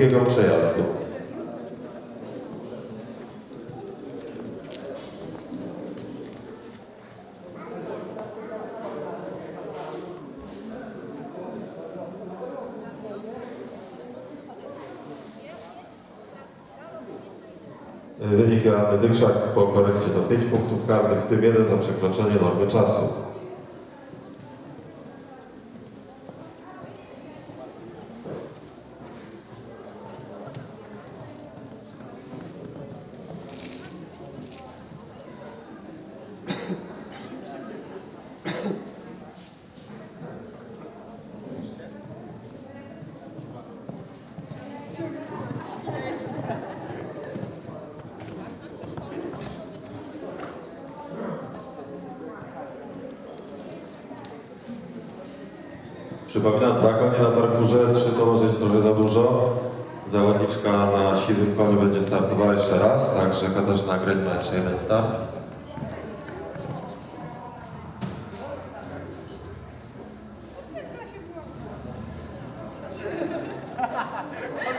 drugiego przejazdu. Wynik Joanny Dykrzak po korekcie to 5 punktów karnych, w tym jeden za przekroczenie normy czasu. Przypominam, dwa konie na parkurze, trzy to może być trochę za dużo. Zawodniczka na siwym koniu będzie startowała jeszcze raz, także Katarzyna Greń ma jeszcze jeden start. เข้า